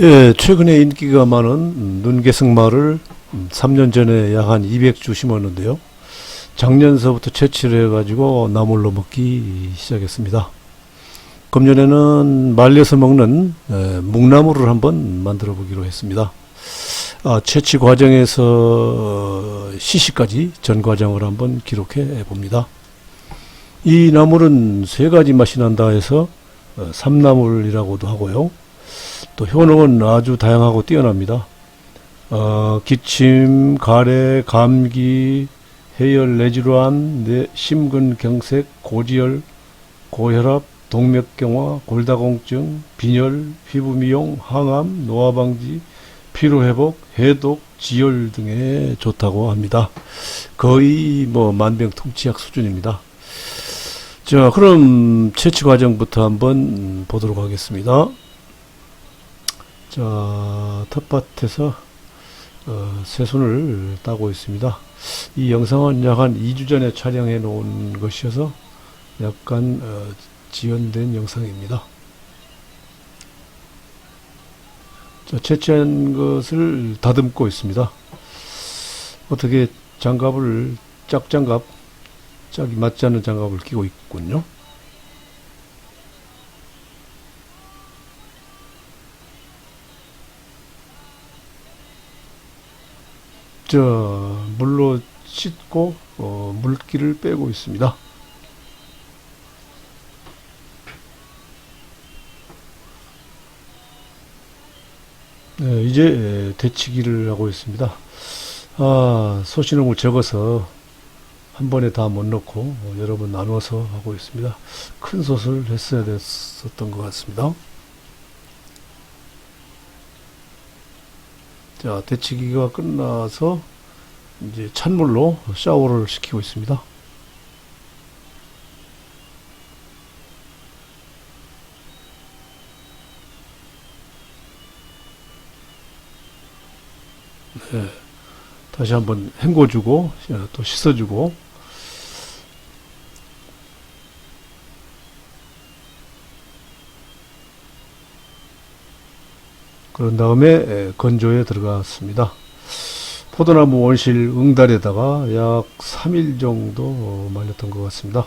예, 최근에 인기가 많은 눈개승 마을을 3년 전에 약 한 200주 심었는데요. 작년서부터 채취를 해가지고 나물로 먹기 시작했습니다. 금년에는 말려서 먹는 에, 묵나물을 한번 만들어 보기로 했습니다. 아, 채취 과정에서 어, 시시까지 전 과정을 한번 기록해 봅니다. 이 나물은 세 가지 맛이 난다 해서 어, 삼나물이라고도 하고요. 또 효능은 아주 다양하고 뛰어납니다. 어, 기침, 가래, 감기, 해열, 뇌질환, 뇌, 심근경색, 고지혈, 고혈압, 동맥경화, 골다공증, 빈혈, 피부미용, 항암, 노화방지, 피로회복, 해독, 지혈 등에 좋다고 합니다. 거의 뭐 만병통치약 수준입니다. 자, 그럼 채취 과정부터 한번 보도록 하겠습니다. 자, 텃밭에서 어, 새순을 따고 있습니다. 이 영상은 약 한 2주 전에 촬영해 놓은 것이어서 약간 어, 지연된 영상입니다. 자, 채취한 것을 다듬고 있습니다. 어떻게 장갑을 짝장갑 짝이 맞지 않는 장갑을 끼고 있군요. 저 물로 씻고 어, 물기를 빼고 있습니다. 네, 이제 데치기를 하고 있습니다. 아, 소신음을 적어서 한 번에 다 못 넣고 어, 여러 번 나눠서 하고 있습니다. 큰 솥을 했어야 됐었던 것 같습니다. 자, 데치기가 끝나서 이제 찬물로 샤워를 시키고 있습니다. 네, 다시 한번 헹궈주고 어, 또 씻어주고 그런 다음에 에, 건조에 들어갔습니다. 포도나무 원실 응달에다가 약 3일 정도 어, 말렸던 것 같습니다.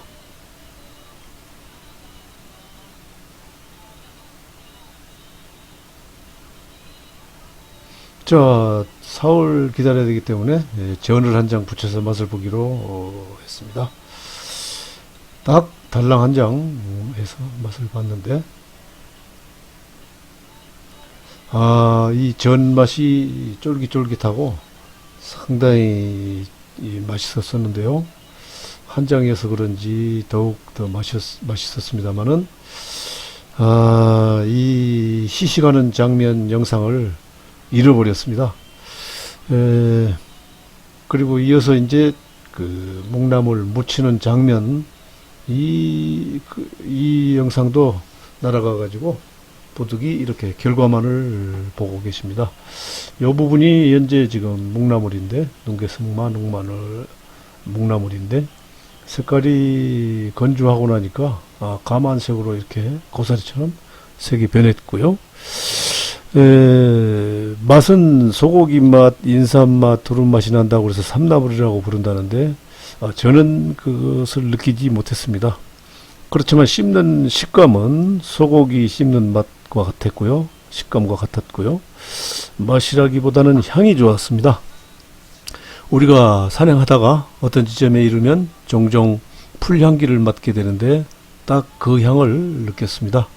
자, 사흘 기다려야 되기 때문에 예, 전을 한 장 붙여서 맛을 보기로 어, 했습니다. 딱 달랑 한 장 해서 맛을 봤는데 아, 이 전 맛이 쫄깃쫄깃하고 상당히 이 맛있었었는데요. 한 장이어서 그런지 더욱 더 맛있, 맛있었습니다만은 아, 이 시식하는 장면 영상을 잃어버렸습니다. 에, 그리고 이어서 이제 그 묵나물 무치는 장면 이, 그, 이 영상도 날아가 가지고 도둑이 이렇게 결과만을 보고 계십니다. 이 부분이 현재 지금 묵나물인데 눈개승마 묵마늘 묵나물인데 색깔이 건조하고 나니까 아, 까만색으로 이렇게 고사리처럼 색이 변했고요. 에, 맛은 소고기 맛, 인삼 맛, 두릅 맛이 난다고 그래서 삼나물이라고 부른다는데 아, 저는 그것을 느끼지 못했습니다. 그렇지만 씹는 식감은 소고기 씹는 맛과 같았고요. 식감과 같았고요. 맛이라기보다는 향이 좋았습니다. 우리가 산행하다가 어떤 지점에 이르면 종종 풀향기를 맡게 되는데 딱 그 향을 느꼈습니다.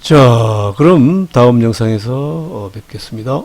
자, 그럼 다음 영상에서 어, 뵙겠습니다.